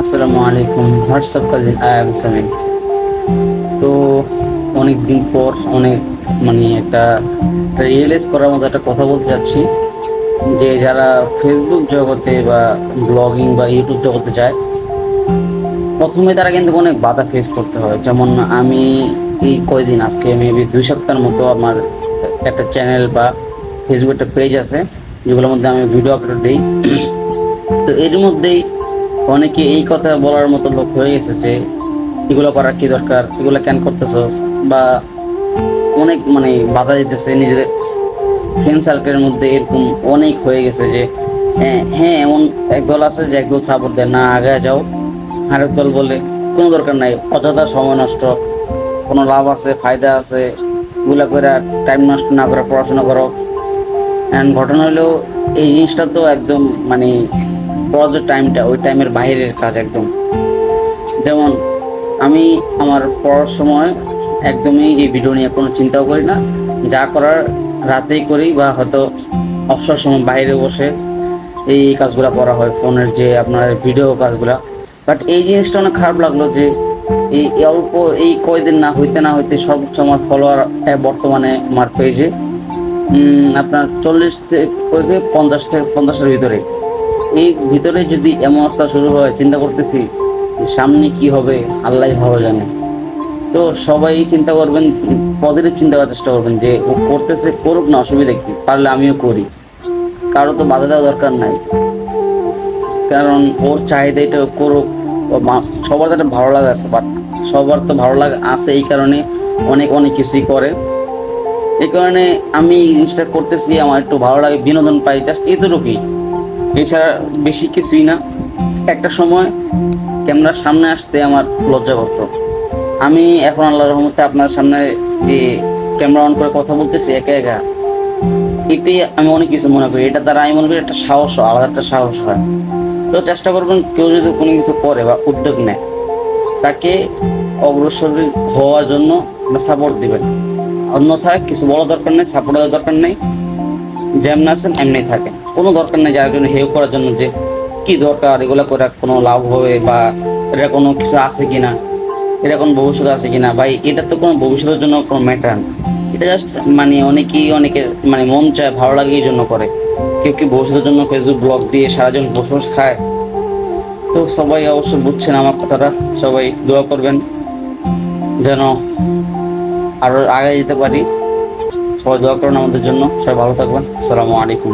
আসসালামু আলাইকুম। WhatsApp cousin I am Samim তো অনেক দিন পর অনেক মানে একটা রিয়েলাইজ করার মতো একটা কথা বলতে চাচ্ছি যে যারা ফেসবুক জগতে বা ব্লগিং বা ইউটিউব জগতে যায়, প্রথমে তারা কিন্তু অনেক বাধা ফেস করতে হয়। যেমন আমি এই কয়দিন, আজকে মেবি দুই সপ্তাহের মতো আমার একটা চ্যানেল বা ফেসবুক একটা পেজ আছে, যেগুলোর মধ্যে আমি ভিডিও আপলোড দিই। তো এর মধ্যেই অনেকে এই কথা বলার মতো লোক হয়ে গেছে যে এগুলো করার কি দরকার? এগুলো কেন করতেছস? বা অনেক মানে বাধা দিতেছে নিজের ফ্রেন্ড সার্কেলের মধ্যে এরকম অনেক হয়ে গেছে যে হ্যাঁ, হ্যাঁ এমন একদল আছে যে একদল সাপোর্ট দেয়। না আগে যাও। আরেক দল বলে কোনো দরকার নাই। অযথা সময় নষ্ট। কোনো লাভ আছে ফায়দা আছে। এগুলো করে টাইম নষ্ট না করে পড়াশোনা করো। অ্যান্ড ঘটনা হলেও এই জিনিসটা তো একদম মানে পড়ার যে টাইমটা ওই টাইমের বাইরের কাজ একদম। যেমন, আমি আমার পড়ার সময় একদমই এই ভিডিও নিয়ে কোনো চিন্তাও করি না। যা করার রাতেই করি বা হয়তো অবসর সময় বাইরে বসে এই কাজগুলো করা হয়, ফোনের যে আপনার ভিডিও কাজগুলো। বাট এই জিনিসটা অনেক খারাপ লাগল যে, এই অল্প এই কয়দিন না হইতে না হইতে সর্বোচ্চ আমার ফলোয়ার বর্তমানে আমার পেজে আপনার চল্লিশ থেকে পঞ্চাশ থেকে পঞ্চাশের ভিতরে। এই ভিতরে যদি এমন অবস্থা শুরু হয়, চিন্তা করতেছি সামনে কি হবে আল্লাহ ভালো জানে। তো সবাই চিন্তা করবেন পজিটিভ চিন্তা করার চেষ্টা করবেন যে ও করতেছে করুক না, অসুবিধা কি? পারলে আমিও করি। কারও তো বাধা দেওয়া দরকার নাই। কারণ ওর চাহিদা এটা করুক সবার তো একটা ভালো লাগা আছে বাট সবার তো ভালো লাগা আছে এই কারণে অনেক অনেক কিছুই করে। এই কারণে আমি জিনিসটা করতেছি, আমার একটু ভালো লাগে, বিনোদন পাই জাস্ট এতটুকুই। এছাড়া বেশি কিছুই না। একটা সময় ক্যামেরার সামনে আসতে আমার লজ্জা করতো। আমি এখন আল্লাহ রহমতে আপনার সামনে যে ক্যামেরা অন করে কথা বলতেছি একা একা। এটি আমি অনেক কিছু মনে করি। এটা দ্বারা আমি মনে করি একটা সাহস হয়, আলাদা একটা সাহস হয়। তো চেষ্টা করবেন কেউ যদি কোনো কিছু করে বা উদ্যোগ নেয় তাকে অগ্রসর হওয়ার জন্য সাপোর্ট দিবেন। অন্যথায় কিছু বলা দরকার নেই সাপোর্ট দেওয়ার দরকার নেই। যেমন আছেন এমনি থাকেন কোনো দরকার নেই যার জন্য হেউ করার জন্য যে কি দরকার, এগুলো করে কোনো লাভ হবে বা এটা কোনো কিছু আছে কিনা এটা কোনো ভবিষ্যৎ আছে কি না ভাই, এটা তো কোনো ভবিষ্যতের জন্য কোনো ম্যাটার না। এটা জাস্ট মানে অনেকেই অনেকের মানে মন চায়, ভালো লাগে এই জন্য করে। কেউ কেউ ভবিষ্যতের জন্য ফেসবুক ব্লগ দিয়ে সারাজন বসে বসে খায়? তো সবাই অবশ্য বুঝছেন আমার কথাটা। সবাই দোয়া করবেন যেন আরও আগে যেতে পারি। সবাই দোয়া করুন আমাদের জন্য সবাই ভালো থাকবেন। আসসালামু আলাইকুম।